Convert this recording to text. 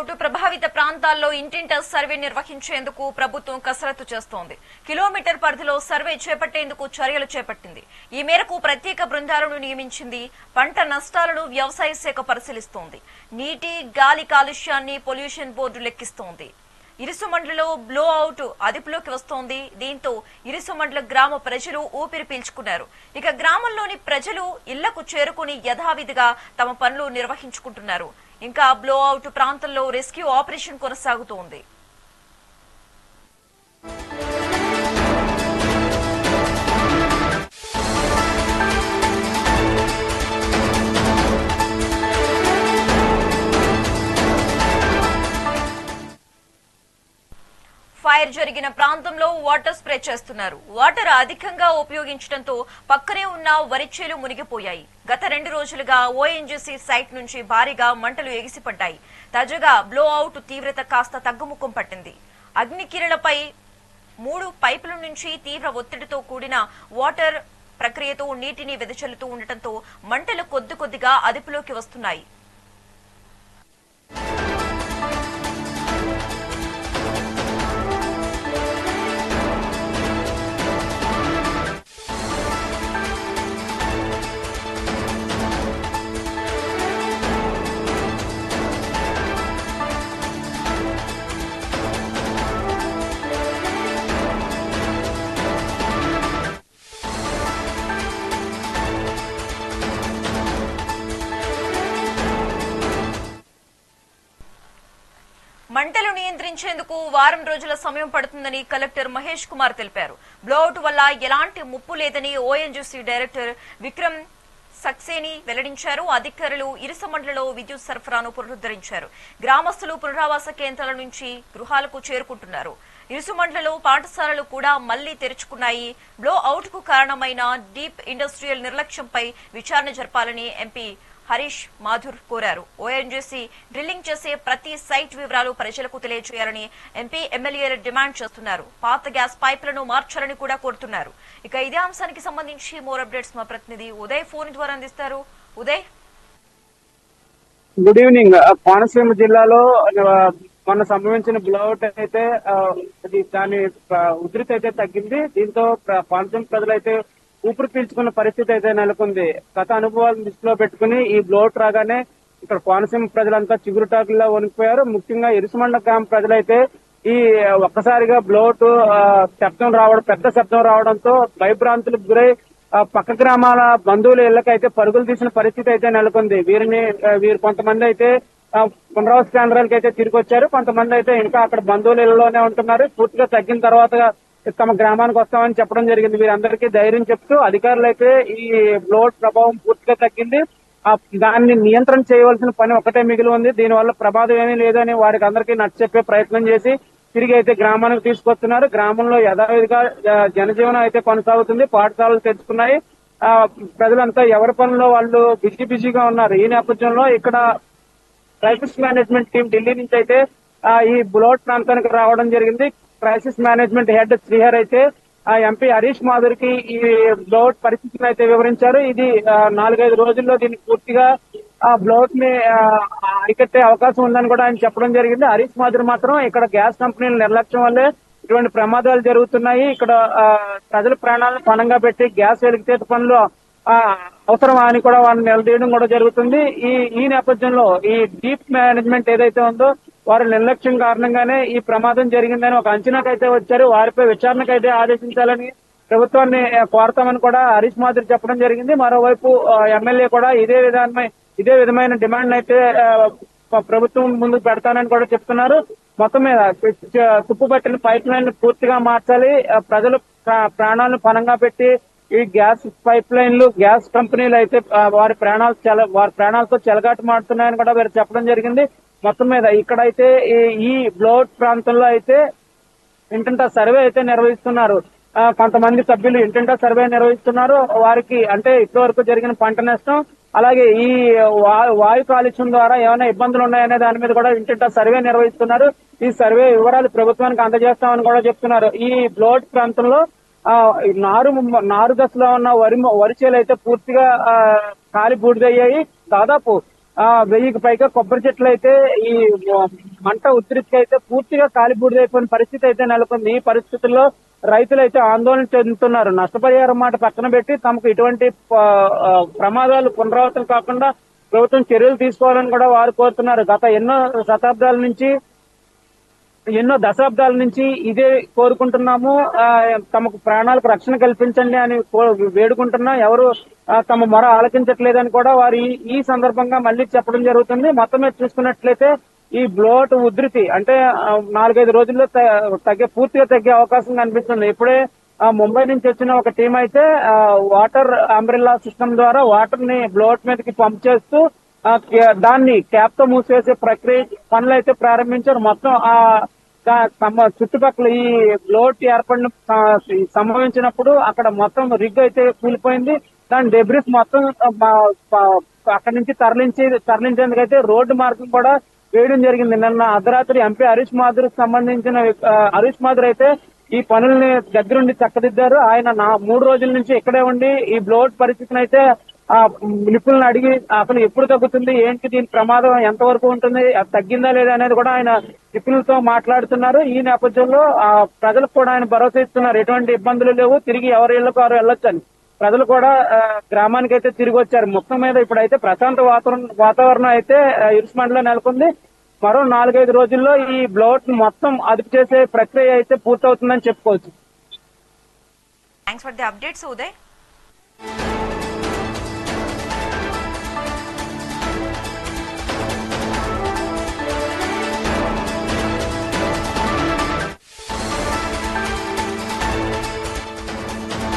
Out ప్రభావిత ప్రాంతాల్లో ఇంటింట సర్వే నిర్వహించేందుకు ప్రభుత్వం కసరత్తు చేస్తోంది. కిలోమీటర్ పరిధిలో సర్వే చేపట్టేందుకు చర్యలు చేపట్టింది. ఈ మేరకు ప్రత్యేక బృందాలను నియమించింది. పంట నష్టాలను వ్యవసాయ శాఖ పరిశీలిస్తోంది. నీటి గాలి కాలుష్యాన్ని పొల్యూషన్ బోర్డు లెక్కిస్తోంది. ఇరుసుమండ్లలో బ్లో అవుట్ అదుపులోకి వస్తోంది. దీంతో ఇరుసుమండ్ల గ్రామ ప్రజలు ఊపిరి పీల్చుకున్నారు. ఇక గ్రామంలోని ప్రజలు ఇళ్ళకు చేరుకుని యథావిధిగా తమ పనులు నిర్వహించుకుంటున్నారు. ఇంకా బ్లో అవుట్ ప్రాంతంలో రెస్క్యూ ఆపరేషన్ కొనసాగుతోంది. ఫైర్ జరిగిన ప్రాంతంలో వాటర్ స్ప్రే చేస్తున్నారు. వాటర్ అధికంగా ఉపయోగించడంతో పక్కనే ఉన్న వరిచేలు మునిగిపోయాయి. గత రెండు రోజులుగా ఓఎన్జీసీ సైట్ నుంచి భారీగా మంటలు ఎగిసిపడ్డాయి. తాజాగా బ్లో అవుట్ తీవ్రత కాస్త తగ్గుముఖం పట్టింది. అగ్నికిరణలపై మూడు పైపుల నుంచి తీవ్ర ఒత్తిడితో కూడిన వాటర్ ప్రక్రియతో నీటిని వెదజల్లుతూ ఉండటంతో మంటలు కొద్ది కొద్దిగా అదుపులోకి వస్తున్నాయి. మంటలు నియంత్రించేందుకు వారం రోజుల సమయం పడుతుందని కలెక్టర్ మహేష్ కుమార్ తెలిపారు. బ్లౌట్ వల్ల ఎలాంటి ముప్పు లేదని ఓఎన్జీసీ డైరెక్టర్ విక్రమ్ సక్సేని వెల్లడించారు. అధికారులు ఇరుసమండ్లలో విద్యుత్ సరఫరాను పునరుద్ధరించారు. గ్రామస్తులు పునరావాస కేంద్రాల నుంచి గృహాలకు చేరుకుంటున్నారు. ఇరుసుమండ్లలో పాఠశాలలు కూడా మళ్ళీ తెరుచుకున్నాయి. బ్లో అవుట్కు కారణమైన డీప్ ఇండస్ట్రియల్ నిర్లక్ష్యంపై విచారణ జరపాలని ఎంపీ హరీష్ మాధుర్ కోరారు. ఓఎన్జీసీ డ్రిల్లింగ్ చేసే ప్రతి సైట్ వివరాలు ప్రజలకు తెలియజేయాలని ఎంపీ ఎమ్మెల్యేలు డిమాండ్ చేస్తున్నారు. పాత గ్యాస్ పైపులను మార్చాలని కూడా కోరుతున్నారు. ఇక ఇదే అంశానికి సంబంధించి మోర్ అప్డేట్స్ మా ప్రతినిధి ఉదయ్ ఫోన్ ద్వారా అందిస్తారు. ఉదయ్? Good evening. కోనసీమ జిల్లాలో మొన్న సంభవించిన బ్లౌట్ అయితే దాని ఉధృతి అయితే తగ్గింది. దీంతో ప్ర- కోనసీమ ప్రజలైతే ఊపిరి పీల్చుకున్న పరిస్థితి అయితే నెలకొంది. గత అనుభవాలను దృష్టిలో పెట్టుకుని ఈ బ్లోట్ రాగానే ఇక్కడ కోనసీమ ప్రజలంతా చిగురుటాకుల్లో వణికిపోయారు. ముఖ్యంగా ఇరుసుమండ గ్రామ ప్రజలైతే ఈ ఒక్కసారిగా బ్లోట్ ఆ, శబ్దం రావడం పెద్ద శబ్దం రావడంతో భయభ్రాంతులకు గురై ఆ, పక్క గ్రామాల బంధువుల ఇళ్ళకైతే పరుగులు తీసిన పరిస్థితి అయితే నెలకొంది. వీరిని వీరు కొంతమంది అయితే పునరావాస కేంద్రాలకు అయితే తిరిగి వచ్చారు కొంతమంది అయితే ఇంకా అక్కడ బంధువుల ఇళ్ళలోనే ఉంటున్నారు. పూర్తిగా తగ్గిన తర్వాత తమ గ్రామానికి వస్తామని చెప్పడం జరిగింది. వీరందరికీ ధైర్యం చెప్తూ అధికారులు అయితే ఈ బ్లోడ్ ప్రభావం పూర్తిగా తగ్గింది. ఆ దాన్ని నియంత్రణ చేయవలసిన పని ఒకటే మిగిలి ఉంది. దీనివల్ల ప్రమాదం ఏమీ లేదని వారికి అందరికీ నచ్చ చెప్పే ప్రయత్నం చేసి తిరిగి అయితే గ్రామానికి తీసుకొస్తున్నారు. గ్రామంలో యథావిధిగా జనజీవనం అయితే కొనసాగుతుంది. పాఠశాలలు తెచ్చుకున్నాయి ఆ ప్రజలంతా ఎవరి పనుల్లో వాళ్ళు బిజీ బిజీగా ఉన్నారు. ఈ నేపథ్యంలో ఇక్కడ క్రైసిస్ మేనేజ్మెంట్ టీం ఢిల్లీ నుంచి అయితే ఆ, ఈ బులోట్ ప్రాంతానికి రావడం జరిగింది. క్రైసిస్ మేనేజ్మెంట్ హెడ్ శ్రీహర్ అయితే ఆ ఎంపీ హరీష్ మాధుర్కి ఈ బ్లౌట్ పరిస్థితిని అయితే వివరించారు. ఇది నాలుగైదు రోజుల్లో దీన్ని పూర్తిగా ఆ బ్లౌట్ని ఆ, అరికట్టే అవకాశం ఉందని కూడా ఆయన చెప్పడం జరిగింది. హరీష్ మాధుర్ మాత్రం ఇక్కడ గ్యాస్ కంపెనీల నిర్లక్ష్యం వల్లే ఇటువంటి ప్రమాదాలు జరుగుతున్నాయి. ఇక్కడ ఆ, ప్రజల ప్రాణాలను పణంగా పెట్టి గ్యాస్ వెలికితేత పనులు ఆ, అవసరమా అని కూడా వారిని నిలదీయడం కూడా జరుగుతుంది. ఈ ఈ నేపథ్యంలో ఈ డీప్ మేనేజ్మెంట్ ఏదైతే ఉందో వారి నిర్లక్ష్యం కారణంగానే ఈ ప్రమాదం జరిగిందని ఒక అంచనాకైతే వచ్చారు. వారిపై విచారణకైతే ఆదేశించాలని ప్రభుత్వాన్ని కోరతామని కూడా హరీష్ మాధురి చెప్పడం జరిగింది. మరోవైపు ఎమ్మెల్యే కూడా ఇదే విధానమై ఇదే విధమైన డిమాండ్ అయితే ప్రభుత్వం ముందు పెడతానని కూడా చెప్తున్నారు. మొత్తం మీద తుప్పు తుప్పుపట్టిన పైప్ లైన్ పూర్తిగా మార్చాలి. ప్రజలు ప్రా- ప్రాణాలను పణంగా పెట్టి ఈ గ్యాస్ పైప్ లైన్లు గ్యాస్ కంపెనీలు అయితే వారి ప్రాణాలు చెల వారి ప్రాణాలతో చెలగాట మాడుతున్నాయని కూడా వీరు చెప్పడం జరిగింది. మొత్తం మీద ఇక్కడైతే ఈ- ఈ బ్లోట్ ప్రాంతంలో అయితే ఇంటింటా సర్వే అయితే నిర్వహిస్తున్నారు. కొంతమంది సభ్యులు ఇంటింటా సర్వే నిర్వహిస్తున్నారు. వారికి అంటే ఇప్పటివరకు జరిగిన పంట నష్టం అలాగే ఈ వాయు కాలుష్యం ద్వారా ఏమైనా ఇబ్బందులు ఉన్నాయనే దాని మీద కూడా ఇంటింటా సర్వే నిర్వహిస్తున్నారు. ఈ సర్వే వివరాలు ప్రభుత్వానికి అందజేస్తామని కూడా చెప్తున్నారు. ఈ బ్లోట్ ప్రాంతంలో నారు నారు దశలో ఉన్న వరి వరి చేలు అయితే పూర్తిగా ఆ, కాలి బూడిదయ్యాయి. దాదాపు ఆ వెయ్యికి పైగా కొబ్బరి చెట్లు అయితే ఈ మంట ఉధృతికి అయితే పూర్తిగా కాలిబూడిదైపోయిన పరిస్థితి అయితే నెలకొంది. ఈ పరిస్థితుల్లో రైతులు అయితే ఆందోళన చెందుతున్నారు. నష్టపరిహారం మాట పక్కన పెట్టి తమకు ఇటువంటి ప్రమాదాలు పునరావృతం కాకుండా ప్రభుత్వం చర్యలు తీసుకోవాలని కూడా వారు కోరుతున్నారు. గత ఎన్నో శతాబ్దాల నుంచి ఎన్నో దశాబ్దాల నుంచి ఇదే కోరుకుంటున్నాము. ఆ, తమకు ప్రాణాలకు రక్షణ కల్పించండి అని కో- వేడుకుంటున్నా. ఎవరు తమ మొర ఆలకించట్లేదని కూడా వారు ఈ- సందర్భంగా మళ్ళీ చెప్పడం జరుగుతుంది. మొత్తం మీద చూసుకున్నట్లయితే ఈ బ్లోట్ ఉధృతి అంటే నాలుగైదు రోజుల్లో త- తగ్గే పూర్తిగా తగ్గే అవకాశం కనిపిస్తుంది. ఇప్పుడే ఆ, ముంబై నుంచి వచ్చిన ఒక టీం అయితే వాటర్ అంబ్రిల్లా సిస్టమ్ ద్వారా వాటర్ని బ్లోట్ మీదకి పంప్ చేస్తూ దాన్ని క్యాప్తో మూసివేసే ప్రక్రియ పనులు అయితే ప్రారంభించారు. మొత్తం ఆ తమ చుట్టుపక్కల ఈ లోట్ ఏర్పడిన సంభవించినప్పుడు అక్కడ మొత్తం రిగ్ అయితే కూలిపోయింది. దాని డెబ్రిస్ మొత్తం అక్కడి నుంచి తరలించి తరలించేందుకు అయితే రోడ్డు మార్గం కూడా వేయడం జరిగింది. నిన్న అర్ధరాత్రి ఎంపీ హరీష్ మాధుర్ సంబంధించిన హరీష్ మాధుర్ అయితే ఈ పనుల్ని దగ్గరుండి చక్కదిద్దారు. ఆయన నా మూడు రోజుల నుంచి ఇక్కడే ఉండి ఈ బ్లోట్ పరిస్థితిని అయితే ఆ నిపుణులను అడిగి అసలు ఎప్పుడు తగ్గుతుంది ఏంటి దీని ప్రమాదం ఎంతవరకు ఉంటుంది అది తగ్గిందా లేదా అనేది కూడా ఆయన నిపుణులతో మాట్లాడుతున్నారు. ఈ నేపథ్యంలో ఆ ప్రజలకు కూడా ఆయన భరోసా ఇస్తున్నారు. ఎటువంటి ఇబ్బందులు లేవు. తిరిగి ఎవరి ఇళ్ళకు వారు వెళ్ళొచ్చని ప్రజలు కూడా గ్రామానికి అయితే తిరిగి వచ్చారు. మొత్తం మీద ఇప్పుడైతే ప్రశాంత వాతావరణం వాతావరణం అయితే ఆ, ఇరుసుమండలో నెలకొంది. మరో నాలుగైదు రోజుల్లో ఈ బ్లోట్ మొత్తం అదుపు చేసే ప్రక్రియ అయితే పూర్తవుతుందని చెప్పుకోవచ్చు. Thanks for the updates Uday